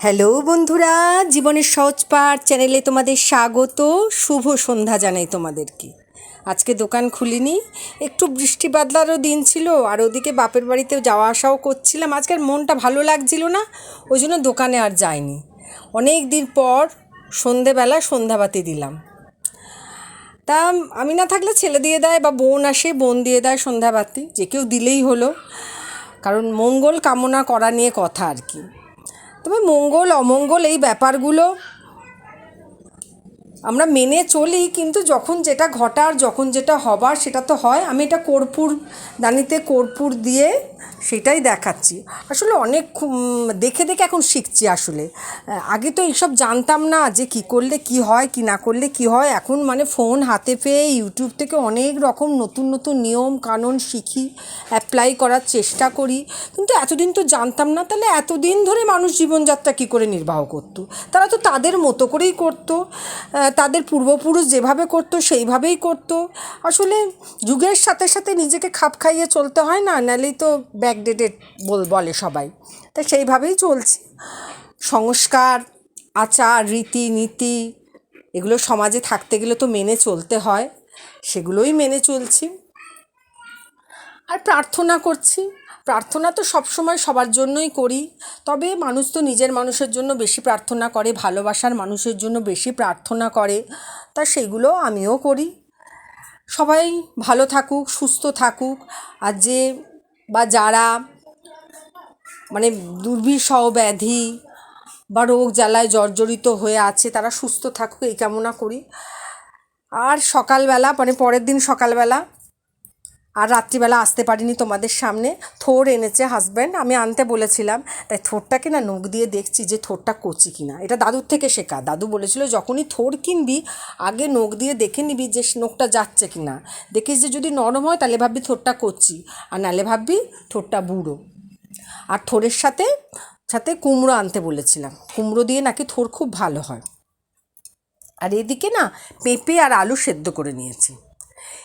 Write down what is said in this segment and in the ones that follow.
Hello বন্ধুরা, জীবনের সহজ পাঠ চ্যানেলে তোমাদের স্বাগত। শুভ সন্ধ্যা জানাই তোমাদেরকে। আজকে দোকান খুলিনি, একটু বৃষ্টি বাদলারও দিন ছিল, আর ওদিকে বাপের বাড়িতে যাওয়া আসাও করছিলাম। আজকের মনটা ভালো লাগছিল না, ওই জন্য দোকানে আর যাইনি। অনেক দিন পর সন্ধেবেলা সন্ধ্যাবাতি দিলাম। তা আমি না থাকলে ছেলে দিয়ে দেয় বা বোন আসে, বোন দিয়ে দেয় সন্ধ্যাবাতি, যে কেউ দিলেই হলো। কারণ মঙ্গল কামনা করা নিয়ে কথা আর কি। তবে মঙ্গল অমঙ্গল এই ব্যাপারগুলো আমরা মেনে চলি, কিন্তু যখন যেটা ঘটার, যখন যেটা হবার, সেটা তো হয়। আমি এটা কর্পূর দানিতে কর্পূর দিয়ে সেটাই দেখাচ্ছি। আসলে অনেক দেখে দেখে এখন শিখছি আসলে। আগে তো এইসব জানতাম না যে কি করলে কি হয়, কি না করলে কি হয়। এখন মানে ফোন হাতে পেয়ে ইউটিউব থেকে অনেক রকম নতুন নতুন নিয়ম কানুন শিখি, অ্যাপ্লাই করার চেষ্টা করি। কিন্তু এতদিন তো জানতাম না, তাহলে এতদিন ধরে মানুষ জীবনযাত্রা কী করে নির্বাহ করতো? তারা তো তাদের মতো করেই করতো। তাদের পূর্বপুরুষ যেভাবে করতো, সেইভাবেই করতো। আসলে যুগের সাথে সাথে নিজেকে খাপ খাইয়ে চলতে হয় না নাহলেই তো ব্যাকডেটেড বল, বলে সবাই। তা সেইভাবেই চলছে। সংস্কার, আচার, রীতি, নীতি, এগুলো সমাজে থাকতে গেলে তো মেনে চলতে হয়, সেগুলোই মেনে চলছি। আর প্রার্থনা করছি। প্রার্থনা তো সবসময় সবার জন্যই করি, তবে মানুষ তো নিজের মানুষের জন্য বেশি প্রার্থনা করে, ভালোবাসার মানুষের জন্য বেশি প্রার্থনা করে, তা সেগুলো আমিও করি। সবাই ভালো থাকুক, সুস্থ থাকুক, আর যে বা যারা মানে দুর্বিষহ ব্যাধি বা রোগ জ্বালায় জর্জরিত হয়ে আছে, তারা সুস্থ থাকুক, এই কামনা করি। আর সকালবেলা মানে পরের দিন সকালবেলা আর রাত্রিবেলা আসতে পারিনি তোমাদের সামনে। থোর এনেছে হাজব্যান্ড আমি আনতে বলেছিলাম। তাই থোরটাকে না নখ দিয়ে দেখছি যে থোরটা কচি কিনা। এটা দাদুর থেকে শেখা। দাদু বলেছিল, যখনই থোর কিনবি, আগে নখ দিয়ে দেখে নিবি যে নখটা যাচ্ছে কিনা। দেখিস যে যদি নরম হয়, তাহলে ভাববি থোরটা কচি। আর নালে ভাববি থোরটা বুড়ো। আর থোরের সাথে সাথে কুমড়ো আনতে বলেছিলাম। কুমড়ো দিয়ে নাকি থোর খুব ভালো হয়। আর এদিকে না পেঁপে আর আলু সেদ্ধ করে নিয়েছি।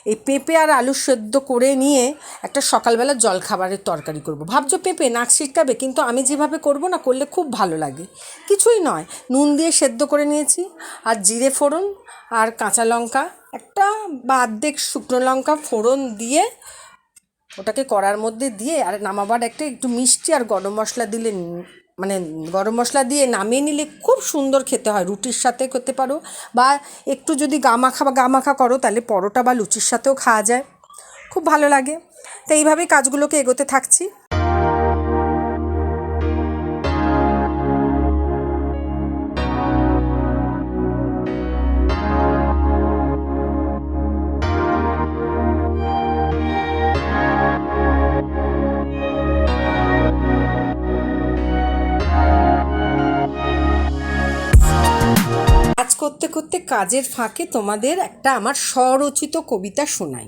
এই পেঁপে আর আলু সেদ্ধ করে নিয়ে একটা সকালবেলা জলখাবারের তরকারি করব। ভাবছ পেঁপে নাক ছিটকাবে কিন্তু আমি যেভাবে করব না, করলে খুব ভালো লাগে। কিছুই নয়, নুন দিয়ে সেদ্ধ করে নিয়েছি, আর জিরে ফোড়ন, আর কাঁচা লঙ্কা, একটা বা অর্ধেক শুকনো লঙ্কা ফোড়ন দিয়ে ওটাকে কড়ার মধ্যে দিয়ে আর নামাবার একটা একটু মিষ্টি আর গরম মশলা দিলে মানে গরম মশলা দিয়ে নামিয়ে নিলে খুব সুন্দর খেতে হয়, রুটির সাথে খেতে পারো। বা একটু যদি গামাখা বা গামাখা করো, তাহলে পরোটা বা লুচির সাথেও খাওয়া যায়। খুব ভালো লাগে। তো এইভাবেই কাজগুলোকে এগোতে থাকছি। করতে করতে কাজের ফাঁকে তোমাদের একটা আমার স্বরচিত কবিতা শোনাই।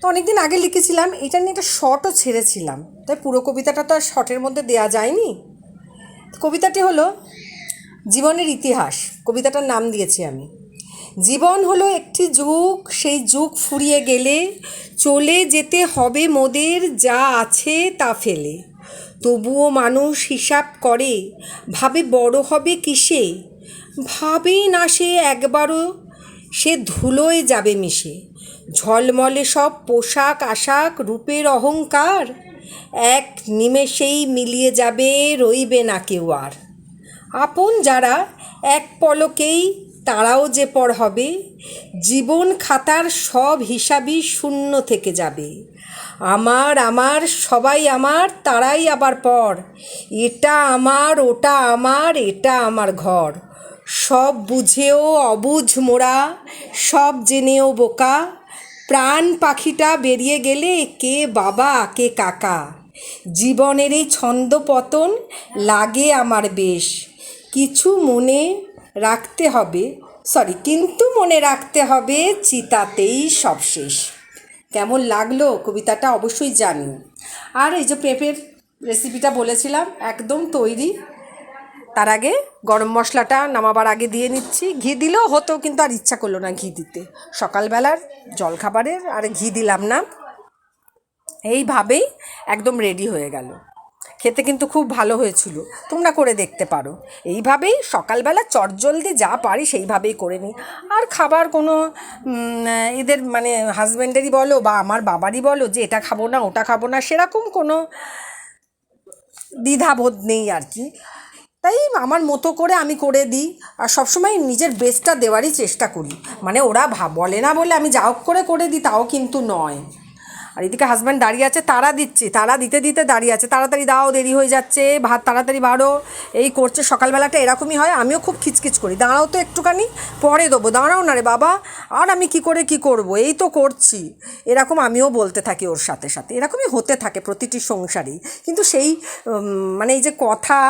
তো অনেকদিন আগে লিখেছিলাম, এটা নিয়ে একটা শর্টও ছেড়েছিলাম। তাই পুরো কবিতাটা তো আর শর্টের মধ্যে দেয়া যায়নি। কবিতাটি হলো, জীবনের ইতিহাস, কবিতাটার নাম দিয়েছি আমি। জীবন হলো একটি যুগ, সেই যুগ ফুরিয়ে গেলে, চলে যেতে হবে মোদের, যা আছে তা ফেলে। তবুও মানুষ হিসাব করে, ভাবে বড় হবে কিসে? ভাবেই না সে একবারও সে ধুলোয় যাবে মিশে। ঝলমলে সব পোশাক আশাক, রূপের অহংকার, এক নিমেষেই মিলিয়ে যাবে, রইবে না কেউ আর। আপন যারা এক পলকেই তারাও যে পর হবে, জীবন খাতার সব হিসাবই শূন্য থেকে যাবে। আমার আমার, সবাই আমার, তারাই আবার পর। এটা আমার, ওটা আমার, এটা আমার ঘর। সব বুঝেও অবুঝ মোরা, সব জেনেও বোকা। প্রাণ পাখিটা বেরিয়ে গেলে কে বাবা, কে কাকা। জীবনের এই ছন্দ পতন লাগে আমার বেশ। কিছু মনে রাখতে হবে। সরি কিন্তু মনে রাখতে হবে চিতাতেই সব শেষ কেমন লাগল কবিতাটা অবশ্যই জানি আর এই যে পেঁপের রেসিপিটা বলেছিলাম, একদম তৈরি। তার আগে গরম মশলাটা নামাবার আগে দিয়ে নিচ্ছি। ঘি দিলেও হতো, কিন্তু আর ইচ্ছা করল না ঘি দিতে। সকালবেলার জলখাবারের আর ঘি দিলাম না। এইভাবেই একদম রেডি হয়ে গেল। খেতে কিন্তু খুব ভালো হয়েছিল। তোমরা করে দেখতে পারো। এইভাবেই সকালবেলা চটজলদি যা পারি সেইভাবেই করে নিই। আর খাবার কোনো এদের মানে হাজব্যান্ডেরই বলো বা আমার বাবারই বলো যে, এটা খাব না, ওটা খাব না, সেরকম কোনো দ্বিধাবোধ নেই আর কি। তাই আমার মতো করে আমি করে দিই আর সবসময় নিজের বেস্টটা দেওয়ারই চেষ্টা করি। মানে ওরা বলে না বলে আমি যা হোক করে করে দিই, তাও কিন্তু নয়। আর এদিকে হাজব্যান্ড দাঁড়িয়ে আছে তারা দিচ্ছে তারা দিতে দিতে দাঁড়িয়ে আছে। তাড়াতাড়ি দাও, দেরি হয়ে যাচ্ছে, ভাত তাড়াতাড়ি বাড়ো। এই করছে, সকালবেলাটা এরকমই হয়, আমিও খুব খিচখিচ করি। দাঁড়াও তো একটুখানি, পরে দেবো। দাঁড়াও না রে বাবা, আর আমি কি করে কি করব? এই তো করছি। এরকম আমিও বলতে থাকি ওর সাথে সাথে। এরকমই হতে থাকে প্রতিটি সংসারেই কিন্তু সেই মানে এই যে কথা,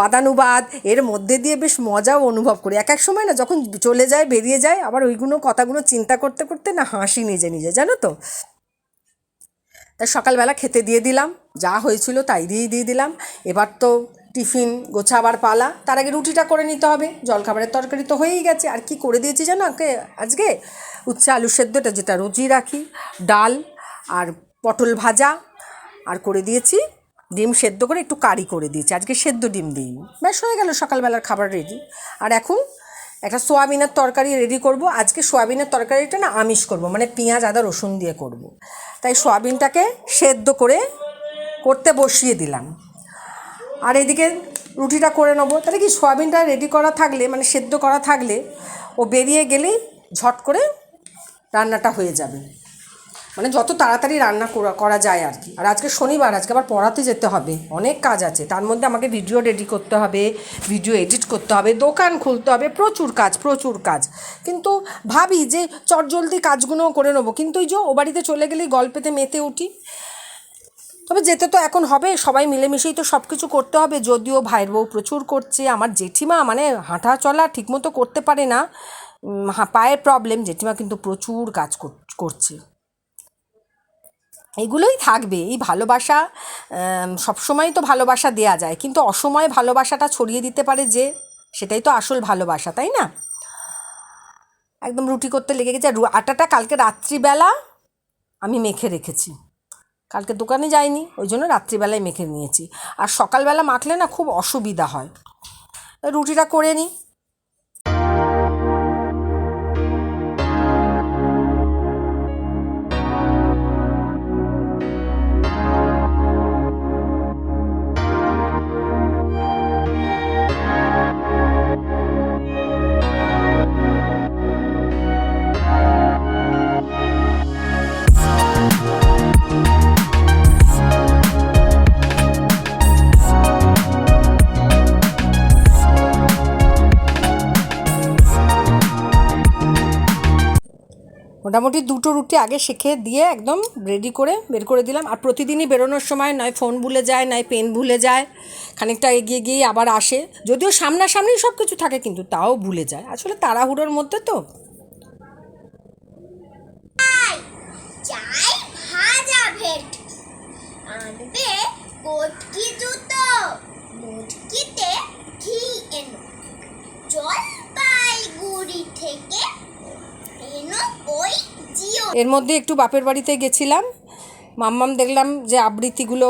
বাদানুবাদ, এর মধ্যে দিয়ে বেশ মজাও অনুভব করি। এক এক সময় না যখন চলে যায়, বেরিয়ে যায়, আবার ওইগুলো কথাগুলো চিন্তা করতে করতে না হাসি নিজে নিজে, জানো তো? তাই সকালবেলা খেতে দিয়ে দিলাম। যা হয়েছিল তাই দিয়েই দিয়ে দিলাম। এবার তো টিফিন গোছাবার পালা। তার আগে রুটিটা করে নিতে হবে। জলখাবারের তরকারি তো হয়েই গেছে। আর কি করে দিয়েছি জানো আজকে আজকে উচ্ছে আলু সেদ্ধটা যেটা রোজই রাখি। ডাল আর পটল ভাজা। আর করে দিয়েছি ডিম সেদ্ধ করে একটু কারি করে দিয়েছি। আজকে সেদ্ধ ডিম দিইনি। ব্যাস হয়ে গেল সকালবেলার খাবার রেডি। আর এখন একটা সোয়াবিনের তরকারি রেডি করব। আজকে সোয়াবিনের তরকারিটা না আমিষ করব মানে পেঁয়াজ, আদা, রসুন দিয়ে করব। তাই সোয়াবিনটাকে সেদ্ধ করে করতে বসিয়ে দিলাম। আর এদিকে রুটিটা করে নেব। তাহলে কি সোয়াবিনটা রেডি করা থাকলে মানে সেদ্ধ করা থাকলে, ও বেরিয়ে গেলেই ঝট করে রান্নাটা হয়ে যাবে। মানে যত তাড়াতাড়ি রান্না করা যায় আর কি। আর আজকে শনিবার, আজকে আবার পড়াতে যেতে হবে। অনেক কাজ আছে। তার মধ্যে আমাকে ভিডিও রেডি করতে হবে ভিডিও এডিট করতে হবে, দোকান খুলতে হবে, প্রচুর কাজ প্রচুর কাজ। কিন্তু ভাবি যে চটজলদি কাজগুলোও করে নেব। কিন্তু ওই যে ও বাড়িতে চলে গেলেই গল্পেতে মেতে উঠি। তবে যেতে তো এখন হবে, সবাই মিলেমিশেই তো সব কিছু করতে হবে। যদিও ভাইয়ের বউ প্রচুর করছে, আমার জেঠিমা মানে হাঁটা চলা ঠিকমতো করতে পারে না। পায়ের প্রবলেম জেঠিমা কিন্তু প্রচুর কাজ কর- করছে। এগুলোই থাকবে। এই ভালোবাসা সবসময় তো ভালোবাসা দেয়া যায়। কিন্তু অসময়ে ভালোবাসাটা ছড়িয়ে দিতে পারে যে, সেটাই তো আসল ভালোবাসা, তাই না? একদম রুটি করতে লেগে গেছে। আটাটা কালকে রাত্রিবেলা আমি মেখে রেখেছি। কালকে দোকানে যাইনি, ওই জন্য রাত্রিবেলায় মেখে নিয়েছি। আর সকালবেলা মাখলে না খুব অসুবিধা হয়। রুটিটা করে নিই। মোটামুটি দুটো রুটি আগে শেখে দিয়ে একদম রেডি করে বের করে দিলাম। আর প্রতিদিনই বেরোনোর সময় নয় ফোন ভুলে যায়, নয় পেন ভুলে যায়, খানিকটা এগিয়ে গিয়ে আবার আসে। যদিও সামনাসামনি সব কিছু থাকে কিন্তু তাও ভুলে যায়। আসলে তাড়াহুড়োর মধ্যে তো। ভাজা ভেট আনবে কটকি এর মধ্যে একটু বাপের বাড়িতে গেছিলাম। মাম্মাম দেখলাম যে আবৃত্তিগুলো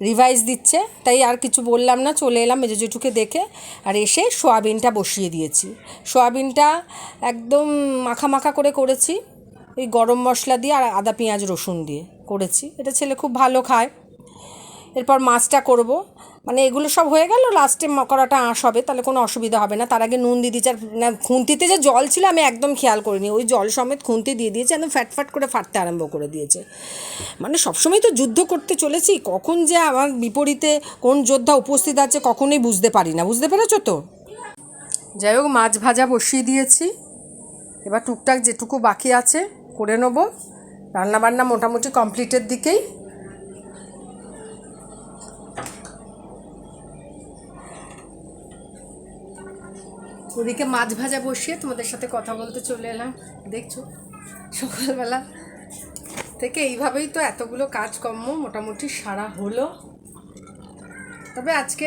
রিভাইজ দিচ্ছে, তাই আর কিছু বললাম না, চলে এলাম মেজো জেঠুকে দেখে আর এসে সোয়াবিনটা বসিয়ে দিয়েছি। সোয়াবিনটা একদম মাখা মাখা করে করেছি, এই গরম মশলা দিয়ে আর আদা, পেঁয়াজ, রসুন দিয়ে করেছি। এটা ছেলে খুব ভালো খায়। এরপর মাছটা করব। মানে এগুলো সব হয়ে গেল লাস্টে করাটা আঁশ হবে, তাহলে কোনো অসুবিধা হবে না। তার আগে নুন দিয়ে দিয়েছি, আর খুন্তিতে যে জল ছিল আমি একদম খেয়াল করিনি। ওই জল সমেত খুন্তি দিয়ে দিয়েছে, একদম ফ্যাট ফ্যাট করে ফাটতে আরম্ভ করে দিয়েছে। মানে সবসময় তো যুদ্ধ করতে চলেছি, কখন যে আমার বিপরীতে কোন যোদ্ধা উপস্থিত আছে কখনোই বুঝতে পারি না। বুঝতে পেরেছ তো? যাই হোক, মাছ ভাজা বসিয়ে দিয়েছি। এবার টুকটাক যেটুকু বাকি আছে করে নেব। রান্নাবান্না মোটামুটি কমপ্লিটের দিকেই। ওদিকে মাছ ভাজা বসিয়ে তোমাদের সাথে কথা বলতে চলে এলাম। দেখছ, সকালবেলা থেকে এইভাবেই তো এতগুলো কাজকর্ম মোটামুটি সারা হলো। তবে আজকে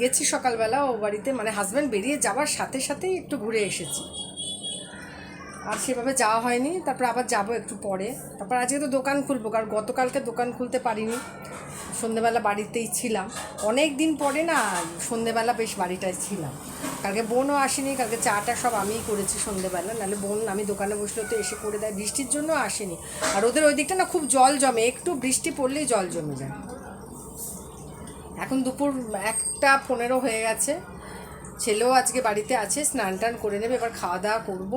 গেছি সকালবেলা, ও বাড়িতে মানে হাজব্যান্ড বেরিয়ে যাওয়ার সাথে সাথেই একটু ঘুরে এসেছি। আর সেভাবে যাওয়া হয়নি, তারপর আবার যাব একটু পরে। তারপর আজকে তো দোকান খুলবো, কারণ গতকালকে দোকান খুলতে পারিনি। সন্ধেবেলা বাড়িতেই ছিলাম। অনেক দিন পরে না, সন্ধেবেলা বেশ বাড়িটায় ছিলাম। কালকে বোনও আসেনি, কালকে চাটা সব আমিই করেছি সন্ধেবেলা, নাহলে বোন আমি দোকানে বসলে তো এসে করে দেয়, বৃষ্টির জন্য আসেনি। আর ওদের ওই দিকটা না খুব জল জমে, একটু বৃষ্টি পড়লেই জল জমে যায়। এখন দুপুর একটা পনেরো হয়ে গেছে, ছেলেও আজকে বাড়িতে আছে, স্নান টান করে নেবে, এবার খাওয়া দাওয়া করব।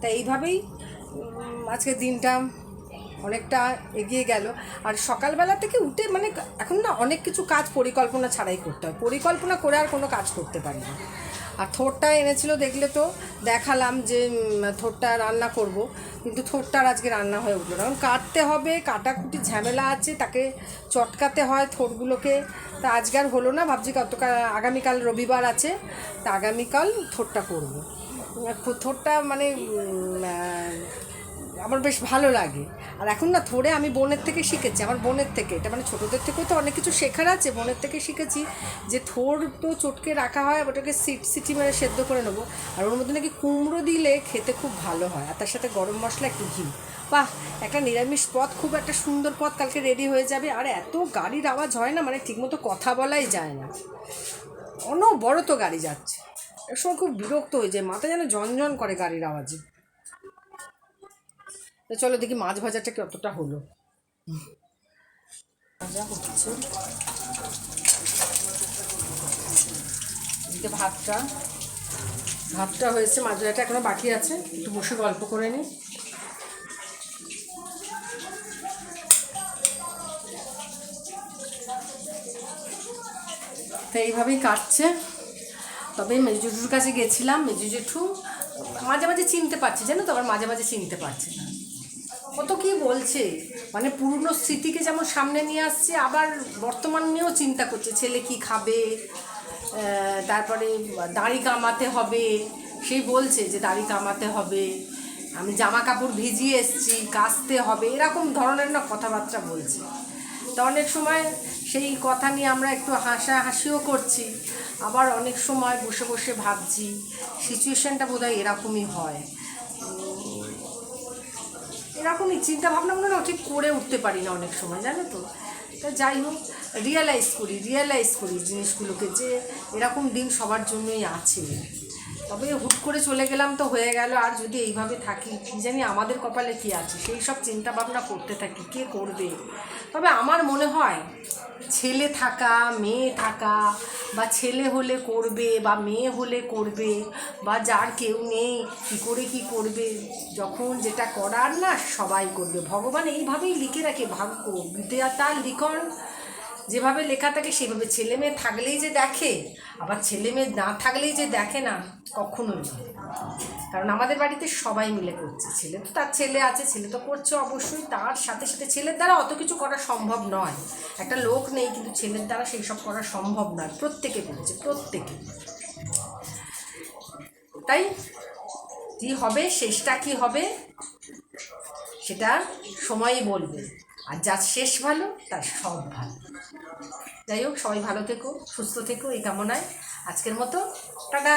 তা এইভাবেই আজকে দিনটা অনেকটা এগিয়ে গেল। আর সকালবেলা থেকে উঠে মানে এখন না অনেক কিছু কাজ পরিকল্পনা ছাড়াই করতে হয়, পরিকল্পনা করে আর কোনো কাজ করতে পারি না। আর থোরটা এনেছিল দেখলে তো দেখালাম যে থোরটা রান্না করব। কিন্তু থোরটা আর আজকে রান্না হয়ে উঠল না। কারণ কাটতে হবে, কাটাকুটি ঝামেলা আছে, তাকে চটকাতে হয় থোরগুলোকে। তা আজকে আর হলো না, ভাবছি কতকাল, আগামীকাল রবিবার আছে, তা আগামীকাল থোরটা করব। থোরটা মানে আমার বেশ ভালো লাগে। আর এখন না থোড়ে আমি বোনের থেকে শিখেছি, আমার বোনের থেকে। এটা মানে ছোটোদের থেকেও তো অনেক কিছু শেখার আছে, বোনের থেকে শিখেছি যে থোর তো চটকে রাখা হয় ওটাকে সিট, সিটি মেরে সেদ্ধ করে নেব। আর ওর মধ্যে নাকি কুমড়ো দিলে খেতে খুব ভালো হয়, আর তার সাথে গরম মশলা, একটু ঘি। বাহ! একটা নিরামিষ পথ খুব একটা সুন্দর পথ কালকে রেডি হয়ে যাবে। আর এত গাড়ির আওয়াজ হয় না মানে ঠিকমতো কথা বলাই যায় না। অনবরত গাড়ি যাচ্ছে। এর সময় খুব বিরক্ত হয়ে যায় মাথা যেন ঝনঝন করে গাড়ির আওয়াজে। তো চলো দেখি মাছ ভাজাটা কতটা হলো। হচ্ছে। ভাতটা। ভাতটা হয়েছে, মাছ ভাজাটা এখনও বাকি আছে। একটু বসে গল্প করে নিই তো এইভাবেই কাটছে। তবে মেজু জেঠুর কাছে গেছিলাম মেজু জেঠু মাঝে মাঝে চিনতে পারছে, জানো তো? আবার মাঝে মাঝে চিনতে পারছে না। কত কি বলছে? মানে পুরনো স্মৃতিকে যেমন সামনে নিয়ে আসছে, আবার বর্তমান নিয়েও চিন্তা করছে, ছেলে কি খাবে? তারপরে দাড়ি কামাতে হবে। সেই বলছে যে দাড়ি কামাতে হবে, আমি জামা কাপড় ভিজিয়ে এসছি, কাচতে হবে, এরকম ধরনের না কথাবার্তা বলছে। তো অনেক সময় সেই কথা নিয়ে আমরা একটু হাসা হাসিও করছি, আবার অনেক সময় বসে বসে ভাবছি সিচুয়েশানটা বোধহয় এরকমই হয়। এরকমই চিন্তা ভাবনাগুলো না ঠিক করে উঠতে পারি না অনেক সময়, জানো তো? তা যাই হোক রিয়েলাইজ করি রিয়েলাইজ করি জিনিসগুলোকে যে এরকম দিন সবার জন্যই আছে। তবে হুট করে চলে গেলাম তো হয়ে গেল, আর যদি এইভাবে থাকি, কী জানি আমাদের কপালে কী আছে? সেই সব চিন্তাভাবনা করতে থাকি, কে করবে? তবে আমার মনে হয় ছেলে থাকা, মেয়ে থাকা বা ছেলে হলে করবে বা মেয়ে হলে করবে বা যার কেউ নেই, কী করে কি করবে, যখন যেটা করার না সবাই করবে। ভগবান এইভাবেই লিখে রাখে ভাগ্য। বিদ্যা তার লিখন যেভাবে লেখা থাকে সেভাবে ছেলে মেয়ে থাকলেই যে দেখে, আবার ছেলে মেয়ে না থাকলেই যে দেখে না, কখনোই কারণ আমাদের বাড়িতে সবাই মিলে করছে। ছেলে তো তার ছেলে আছে, ছেলে তো করছে অবশ্যই। তার সাথে সাথে ছেলের দ্বারা অত কিছু করা সম্ভব নয়। একটা লোক নেই, কিন্তু ছেলের দ্বারা সেই সব করা সম্ভব নয়। প্রত্যেকে করছে, প্রত্যেকে। তাই কি হবে, শেষটা কি হবে, সেটা সময়ই বলবে। আর যার শেষ ভালো, তার সব ভালো। যাই হোক, সবাই ভালো থেকো, সুস্থ থেকো, এই কামনায়। আজকের মতো, টাটা।